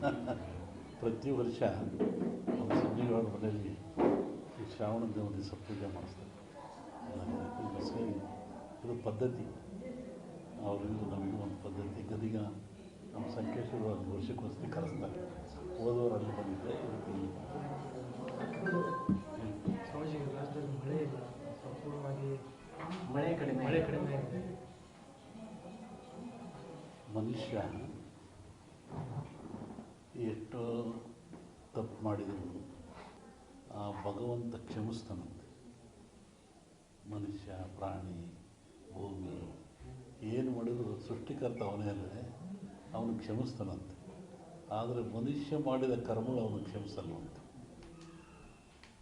ಪ್ರತಿ ವರ್ಷ ನಮ್ಮ ಸಂಜೆಗಳ ಮನೆಯಲ್ಲಿ ಈ ಶ್ರಾವಣ ದೇವ ದಿವಸ ಪೂಜೆ ಮಾಡಿಸ್ತಾರೆ. ಇದು ಪದ್ಧತಿ. ಅವರಿಗೂ ನಮಗೂ ಒಂದು ಪದ್ಧತಿ. ಗದಿಗ ನಮ್ಮ ಸಂಕೇಶ್ವರ ಒಂದು ವರ್ಷಕ್ಕೊಂದ್ಸತಿ ಕರೆಸ್ತಾರೆ. ಹೋದವರು ಅಲ್ಲಿ ಬಂದಿದ್ದೆ ಇವತ್ತು ಇಲ್ಲಿ ಮಳೆ ಸಂಪೂರ್ಣವಾಗಿ ಮಳೆ ಕಡಿಮೆ ಮಳೆ ಕಡಿಮೆ. ಮನುಷ್ಯ ಎಷ್ಟು ತಪ್ಪು ಮಾಡಿದ್ರು ಆ ಭಗವಂತ ಕ್ಷಮಿಸ್ತಾನಂತೆ. ಮನುಷ್ಯ, ಪ್ರಾಣಿ, ಭೂಮಿ, ಏನು ಮಾಡಿದ್ರು ಸೃಷ್ಟಿಕರ್ತ ಅವನೇ ಅಲ್ಲದೆ ಅವನು ಕ್ಷಮಿಸ್ತಾನಂತೆ. ಆದರೆ ಮನುಷ್ಯ ಮಾಡಿದ ಕರ್ಮಗಳು ಅವನು ಕ್ಷಮಿಸಲ್ವಂತೆ.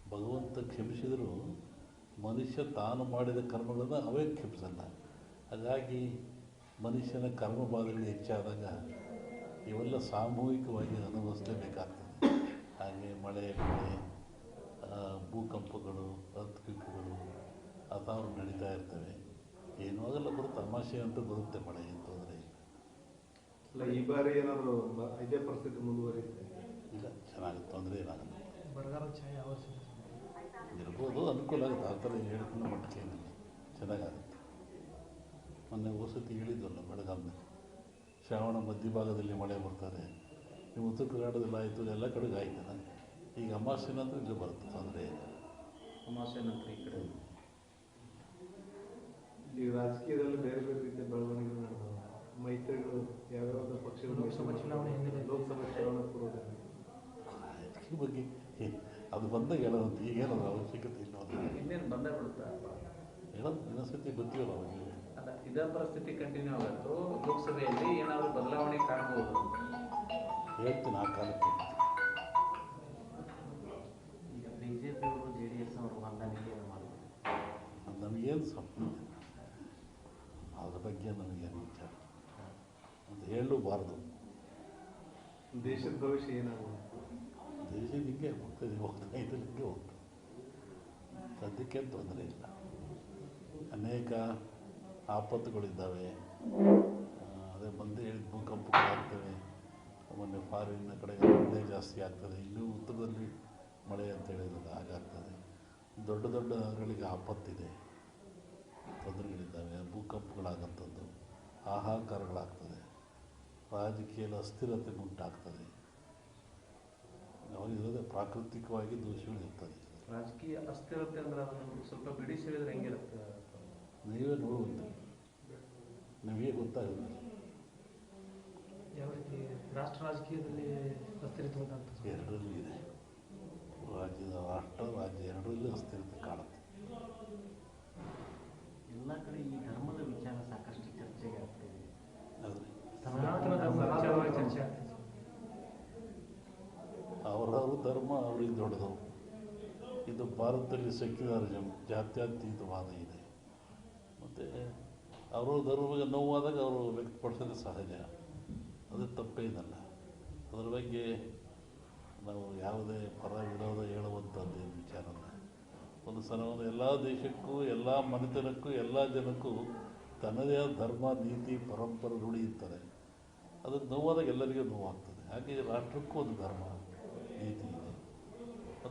ಭಗವಂತ ಕ್ಷಮಿಸಿದರೂ ಮನುಷ್ಯ ತಾನು ಮಾಡಿದ ಕರ್ಮಗಳನ್ನು ಅವೇ ಕ್ಷಮಿಸಲ್ಲ. ಹಾಗಾಗಿ ಮನುಷ್ಯನ ಕರ್ಮ ಬಾಧೆಗಳು ಹೆಚ್ಚಾದಾಗ ಇವೆಲ್ಲ ಸಾಮೂಹಿಕವಾಗಿ ಅನುಭವಿಸಲೇಬೇಕಾಗ್ತದೆ ಹಾಗೆ ಮಳೆ ಬೆಳೆ ಆ, ಭೂಕಂಪಗಳು ಅರ್ಥಕ್ವಿಕ್ಗಳು ಅಥವಾ ನಡೀತಾ ಇರ್ತವೆ. ಏನೂ ಆಗಲ್ಲ ಬರುತ್ತೆ ತಮಾಷೆ ಅಂತ ಬರುತ್ತೆ ಮಳೆ ಅಂತ ತೊಂದರೆ ಇಲ್ಲ ಅಲ್ಲ ಈ ಬಾರಿ ಏನಾದರೂ ಬ- ಇದೇ ಪರಿಸ್ಥಿತಿ ಮುಂದುವರಿಯುತ್ತೆ? ಇಲ್ಲ ಚೆನ್ನಾಗಿ ತೊಂದರೆ ಏನಾಗಲ್ಲ ಬರಗಾಲದ ಛಾಯೆ ಆವರಿಸಿದೆ ಇರ್ಬೋದು ಅನುಕೂಲ ಆಗುತ್ತೆ. ಆ ಥರ ಹೇಳ್ಕೊಂಡು ಮಟ್ಟಕ್ಕೆ ಏನಿಲ್ಲ. ಚೆನ್ನಾಗಾಗುತ್ತೆ. ಮೊನ್ನೆ ವಸತಿ ಹೇಳಿದ್ದಲ್ಲ ಬೆಳಗಾವಿನಲ್ಲಿ ಶ್ರಾವಣ ಮಧ್ಯಭಾಗದಲ್ಲಿ ಮಳೆ ಬರ್ತಾರೆ. ನೀವು ಉತ್ತರ ಕರ್ನಾಟಕದಲ್ಲಿ ಆಯಿತು ಎಲ್ಲ ಕಡೆಗೆ ಆಯ್ತಲ್ಲ ಈಗ ಅಮಾವಾಸ್ಯೆ ನಂತರ ಇಲ್ಲಿ ಬರುತ್ತೆ ತೊಂದರೆ ಇಲ್ಲ. ಅಮಾವಾಸ್ಯೆ ನಂತರ ಈ ಕಡೆ. ಈ ರಾಜಕೀಯದಲ್ಲಿ ಬೇರೆ ಬೇರೆ ರೀತಿಯ ಬೆಳವಣಿಗೆಗಳು ನಡೆದವು. ಮೈತ್ರಿಗಳು ಯಾವ್ಯಾವ ಪಕ್ಷಗಳು ಲೋಕಸಭಾ ಚುನಾವಣೆ ಹಿನ್ನೆಲೆ. ಲೋಕಸಭಾ ಚುನಾವಣೆ ಪೂರ್ವದಲ್ಲಿ ಈ ಬಗ್ಗೆ ಅದು ಬಂದಾಗ ಹೇಳೋದು ಈಗೇನೋ ಅವಶ್ಯಕತೆ ಇಲ್ಲ ಇನ್ನೇನು ಬಂದಾಗ ಬಿಡುತ್ತಾ? ಹೇಳೋದು ಇನ್ನೊಂದ್ಸತಿ ಗೊತ್ತಿಲ್ಲ ಅವಾಗ ಅಲ್ಲ ಇದೇ ಪರಿಸ್ಥಿತಿ ಕಂಟಿನ್ಯೂ ಆಗುತ್ತೋ? ಲೋಕಸಭೆಯಲ್ಲಿ ಏನಾದರೂ ಬದಲಾವಣೆ ಕಾಣಬಹುದು ಹೇಳ್ತೀನಿ ಆ ಕಾಲಕ್ಕೆ. ಅದು ಹೇಳಲೂಬಾರ್ದು ದೇಶದ ಭವಿಷ್ಯ ಏನಾಗುತ್ತೆ ದೇಶ ಹಿಂಗೆ ಹೋಗ್ತದೆ ಹೋಗ್ತಾ ಹಿಂಗೆ ಹೋಗ್ತದೆ ಸದ್ಯಕ್ಕೆ ತೊಂದರೆ ಇಲ್ಲ. ಅನೇಕ ಆಪತ್ತುಗಳಿದ್ದಾವೆ. ಅದೇ ಬಂದು ಹೇಳಿದ ಭೂಕಂಪಗಳಾಗ್ತವೆ. ಮೊನ್ನೆ ಫಾರಿನ್ನ ಕಡೆ ಮಳೆ ಜಾಸ್ತಿ ಆಗ್ತದೆ. ಇನ್ನೂ ಉತ್ತರದಲ್ಲಿ ಮಳೆ ಅಂತ ಹೇಳಿದ್ರೆ ಹಾಗಾಗ್ತದೆ. ದೊಡ್ಡ ದೊಡ್ಡ ನಗರಗಳಿಗೆ ಆಪತ್ತಿದೆ. ತೊಂದರೆಗಳಿದ್ದಾವೆ. ಭೂಕಂಪಗಳಾಗಂಥದ್ದು ಹಾಹಾಕಾರಗಳಾಗ್ತದೆ. ರಾಜಕೀಯದ ಅಸ್ಥಿರತೆ ಉಂಟಾಗ್ತದೆ. ಇರೋದೇ ಪ್ರಾಕೃತಿಕವಾಗಿ ದೋಷಗಳಿರ್ತದೆ ರಾಜಕೀಯ ಅಸ್ಥಿರತೆ ಅಂದ್ರೆ ಸ್ವಲ್ಪ ಬಿಡಿಸಿ ಹೇಳಿದ್ರೆ ಹೆಂಗಿರುತ್ತೆ? ನೀವೇ ನೋಡುವಂತೆ. ನಿಮಗೆ ಗೊತ್ತಾಗುತ್ತೆ ಯಾವ ರೀತಿ ರಾಷ್ಟ್ರ ರಾಜಕೀಯದಲ್ಲಿ ಅಸ್ಥಿರತೆ ಎರಡರಲ್ಲೂ ಇದೆ. ರಾಜ್ಯದ ರಾಷ್ಟ್ರ ರಾಜ್ಯ ಎರಡರಲ್ಲೂ ಅಸ್ಥಿರತೆ ಕಾಣುತ್ತೆ ಎಲ್ಲ ಕಡೆ ಈ ಧರ್ಮದ ವಿಚಾರ ಸಾಕಷ್ಟು ಚರ್ಚೆಗೆ ಆಗ್ತಿದೆ ಆದರೆ ಸನಾತನ ಧರ್ಮ ವಿಚಾರವಾಗಿ ಚರ್ಚೆ ಆಗ್ತದೆ ಅವರವ್ರ ಧರ್ಮ ಅವ್ರಿಗೆ ದೊಡ್ಡದು. ಇದು ಭಾರತದಲ್ಲಿ ಸೆಕ್ಯುಲರಿಸಮ್ ಜಾತ್ಯತೀತವಾದ ಇದೆ. ಮತ್ತು ಅವರು ಧರ್ಮದ ನೋವಾದಾಗ ಅವರು ವ್ಯಕ್ತಪಡಿಸೋದು ಸಹಜ. ಅದು ತಪ್ಪೇನಲ್ಲ ಅದರ ಬಗ್ಗೆ ನಾವು ಯಾವುದೇ ಪರ ವಿರೋಧ ಹೇಳುವಂಥದ್ದೇನು ವಿಚಾರ ಒಂದು ಸಲ ಒಂದು ಎಲ್ಲ ದೇಶಕ್ಕೂ, ಎಲ್ಲ ಮನೆತನಕ್ಕೂ, ಎಲ್ಲ ಜನಕ್ಕೂ ತನ್ನದೇ ಆದ ಧರ್ಮ, ನೀತಿ, ಪರಂಪರೆ ರೂಢಿ ಇರ್ತಾರೆ ಅದಕ್ಕೆ ನೋವಾದಾಗ ಎಲ್ಲರಿಗೂ ನೋವಾಗ್ತದೆ. ಹಾಗೆ ರಾಷ್ಟ್ರಕ್ಕೂ ಒಂದು ಧರ್ಮ, ನೀತಿ.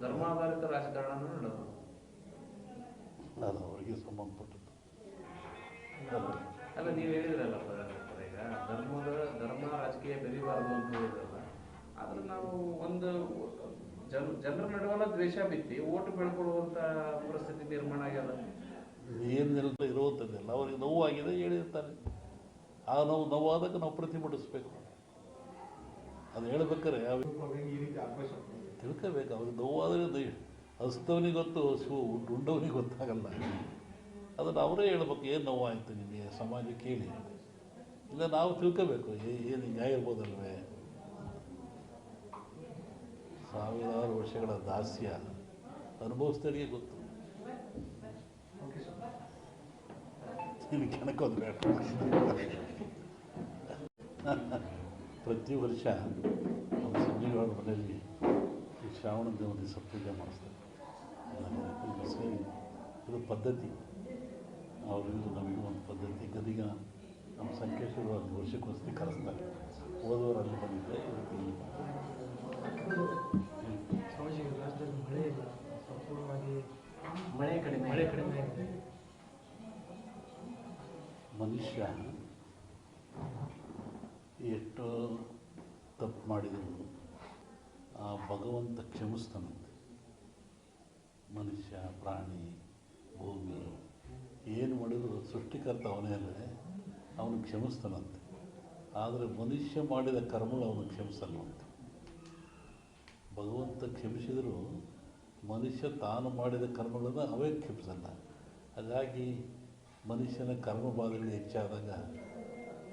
ಧರ್ಮಾಧಾರಿತ ರಾಜಕಾರಣ ನಡೆದು. ಅದು ಅವರಿಗೆ ಸಂಬಂಧಪಟ್ಟದ್ದು. ಅಲ್ಲ ನೀವು ಹೇಳಿದ್ರಲ್ಲ ಈಗ ಧರ್ಮದ ಧರ್ಮ ರಾಜಕೀಯ ಬೆರಿಬಾರದು ಅಂತ ಹೇಳಿದ್ರಲ್ಲ ಆದ್ರೆ ನಾವು ಒಂದು ಜನ ಜನರ ನಡುವೆಲ್ಲ ದ್ವೇಷ ಬಿತ್ತಿ ಓಟ್ ಬೆಳ್ಕೊಳ್ಳುವಂತ ಪರಿಸ್ಥಿತಿ ನಿರ್ಮಾಣ ಆಗ್ಯದ? ಏನಿಲ್ಲ ಇರುವಂಥದ್ದೆಲ್ಲ ಅವ್ರಿಗೆ ನೋವಾಗಿದೆ ಹೇಳಿರ್ತಾರೆ. ಆ ನೋವು ನೋವಾದಾಗ ನಾವು ಪ್ರತಿಭಟಿಸ್ಬೇಕು. ಅದು ಹೇಳ್ಬೇಕಾರೆ ಯಾವ ಈ ರೀತಿ ಆಕ್ರೋಶ ತಿಳ್ಕೋಬೇಕು. ಅವ್ರಿಗೆ ನೋವಾದರೆ ದಯ ಹಸ್ತವನಿಗೆ ಗೊತ್ತು ಹಸು ಉಂಡವನಿಗೆ ಗೊತ್ತಾಗಲ್ಲ. ಅದನ್ನು ಅವರೇ ಹೇಳ್ಬೇಕು, ಏನು ನೋವಾಯಿತು ನಿಮಗೆ ಸಮಾಜ ಕೇಳಿ. ಇಲ್ಲ, ನಾವು ತಿಳ್ಕೋಬೇಕು. ಏನು ಇರ್ಬೋದಲ್ವೇ? ಸಾವಿರಾರು ವರ್ಷಗಳ ದಾಸ್ಯ ಅನುಭವಿಸಿದವರಿಗೆ ಗೊತ್ತು. ಕೆಣಕೋದು ಬೇಡ. ಪ್ರತಿ ವರ್ಷ ಸಂಜೆಗಳ ಮನೆಯಲ್ಲಿ ಈ ಶ್ರಾವಣ ದೇವ ದಿವಸ ಪೂಜೆ ಮಾಡಿಸ್ತಾರೆ. ಇದು ಸೇರಿ ಇದು ಪದ್ಧತಿ. ಅವರಿಂದ ನಮಗೂ ಒಂದು ಪದ್ಧತಿ. ಗದಿಗ ನಮ್ಮ ಸಂಕೇಶ್ವರ ವರ್ಷಕ್ಕೆ ವರ್ಷಕ್ಕೊಂದ್ಸತಿ ಕರೆಸ್ತಾರೆ. ಹೋದವರು ಅಲ್ಲಿ ಬಂದಿದ್ದೆ ಇವತ್ತು ಇಲ್ಲಿ ಮಳೆ ಇಲ್ಲ. ಸಂಪೂರ್ಣವಾಗಿ ಮಳೆ ಕಡಿಮೆ ಮಳೆ ಕಡಿಮೆ ಇದೆ ಮನುಷ್ಯ ಎಷ್ಟೋ ತಪ್ಪು ಮಾಡಿದ್ರು. ಆ ಭಗವಂತ ಕ್ಷಮಿಸ್ತಾನಂತೆ. ಮನುಷ್ಯ, ಪ್ರಾಣಿ ಭೂಮಿ ಏನು ಮಾಡಿದರೂ ಸೃಷ್ಟಿಕರ್ತ ಅವನೇ ಅಲ್ಲದೆ ಅವನು ಕ್ಷಮಿಸ್ತಾನಂತೆ. ಆದರೆ ಮನುಷ್ಯ ಮಾಡಿದ ಕರ್ಮಗಳು ಅವನು ಕ್ಷಮಿಸಲ್ವಂತೆ ಭಗವಂತ ಕ್ಷಮಿಸಿದರೂ ಮನುಷ್ಯ ತಾನು ಮಾಡಿದ ಕರ್ಮಗಳನ್ನು ಅವೇ ಕ್ಷಮಿಸಲ್ಲ. ಹಾಗಾಗಿ ಮನುಷ್ಯನ ಕರ್ಮಬಾಧೆಗಳು ಹೆಚ್ಚಾದಾಗ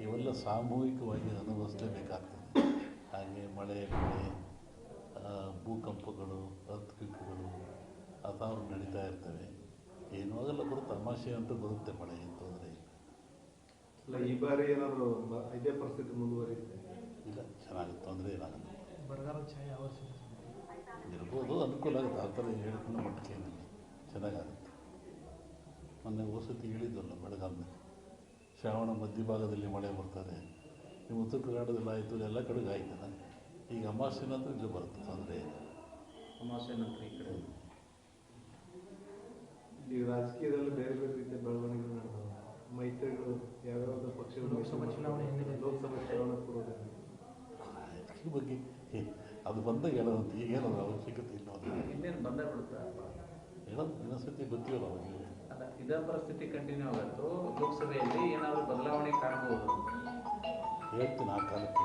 ಇವೆಲ್ಲ ಸಾಮೂಹಿಕವಾಗಿ ಅನುಭವಿಸಲೇಬೇಕಾಗ್ತದೆ. ಹಾಗೆ ಮಳೆ ಬೆಳೆ ಭೂಕಂಪಗಳು ಅರ್ಥಕ್ವಿಕ್ಗಳು ಅಥಾವ್ರು ನಡೀತಾ ಇರ್ತವೆ. ಏನೂ ಆಗಲ್ಲ ಬರುತ್ತೆ ತಮಾಷೆ ಅಂತ ಬರುತ್ತೆ ಮಳೆ ಏನು ತೊಂದರೆ ಇಲ್ಲ ಈ ಬಾರಿ ಏನಾದರೂ ಬ- ಇದೇ ಪರಿಸ್ಥಿತಿ ಮುಂದುವರಿಯುತ್ತೆ? ಇಲ್ಲ ಚೆನ್ನಾಗಿ ತೊಂದರೆ ಏನಾಗಲ್ಲ ಬರಗಾಲ ಛಾಯೆ ಇರ್ಬೋದು ಅನುಕೂಲ ಆಗುತ್ತೆ. ಆ ಥರ ಹೇಳ್ಕೊಂಡು ಮಟ್ಟಕ್ಕೆ ಏನಿಲ್ಲ. ಚೆನ್ನಾಗಾಗುತ್ತೆ. ಮೊನ್ನೆ ವಸತಿ ಹೇಳಿದ್ವಲ್ಲ ಬೆಳಗಾಲದಲ್ಲಿ ಶ್ರಾವಣ ಮಧ್ಯಭಾಗದಲ್ಲಿ ಮಳೆ ಬರ್ತಾರೆ ನೀವು ಉತ್ತರ ಕರ್ನಾಟಕದಲ್ಲಿ ಆಯಿತು ಎಲ್ಲ ಕಡೆಗೆ ಆಯ್ತಲ್ಲ? ಈಗ ಅಮಾವಾಸ್ಯೆ ನಂತರ ಇಲ್ಲಿ ಬರುತ್ತೆ ತೊಂದರೆ ಇಲ್ಲ. ಅಮಾವಾಸ್ಯೆ ನಂತರ ಈ ಕಡೆ. ಈಗ ರಾಜಕೀಯದಲ್ಲಿ ಬೇರೆ ಬೇರೆ ರೀತಿಯ ಬೆಳವಣಿಗೆಗಳು ನಡೆದವು. ಮೈತ್ರಿಗಳು ಯಾವ್ಯಾವ ಪಕ್ಷಗಳು ಲೋಕಸಭಾ ಚುನಾವಣೆ ಹಿನ್ನೆಲೆ. ಲೋಕಸಭಾ ಚುನಾವಣೆ ಪೂರ್ವದಲ್ಲಿ ಈ ಬಗ್ಗೆ ಅದು ಬಂದಾಗ ಹೇಳೋದು ಈಗ ಅವಶ್ಯಕತೆ ಇಲ್ಲ ಇನ್ನೇನು ಬಿಡುತ್ತಾ ಬಿಡುತ್ತೆ? ಹೇಳೋದು ಇನ್ನೊಂದ್ಸತಿ ಗೊತ್ತಿಲ್ಲ ಅವಾಗ ಅಲ್ಲ ಇದೇ ಪರಿಸ್ಥಿತಿ ಕಂಟಿನ್ಯೂ ಆಗತ್ತು? ಲೋಕಸಭೆಯಲ್ಲಿ ಏನಾದರೂ ಬದಲಾವಣೆ ಕಾಣಬಹುದು? ಹೇಳ್ತೀನಿ ಆ ಕಾಲಕ್ಕೆ.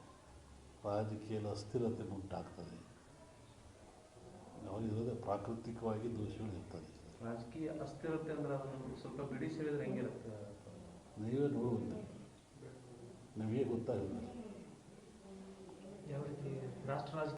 ರಾಜಕೀಯದ ಅಸ್ಥಿರತೆ ಉಂಟಾಗ್ತದೆ. ಅವಾಗಿರೋದೇ ಪ್ರಾಕೃತಿಕವಾಗಿ ದೋಷಗಳು ಇರ್ತದೆ. ರಾಜಕೀಯ ಅಸ್ಥಿರತೆ ಅಂದ್ರೆ ಅದನ್ನು ಸ್ವಲ್ಪ ಬಿಡಿಸಿ ಹೇಳಿದ್ರೆ ಹೆಂಗಿರುತ್ತೆ? ನೀವೇ ನೋಡುವಂತೆ. ನಿಮಗೆ ಗೊತ್ತಾಗುತ್ತೆ. ಯಾವ ರೀತಿ ರಾಷ್ಟ್ರ ರಾಜಕೀಯ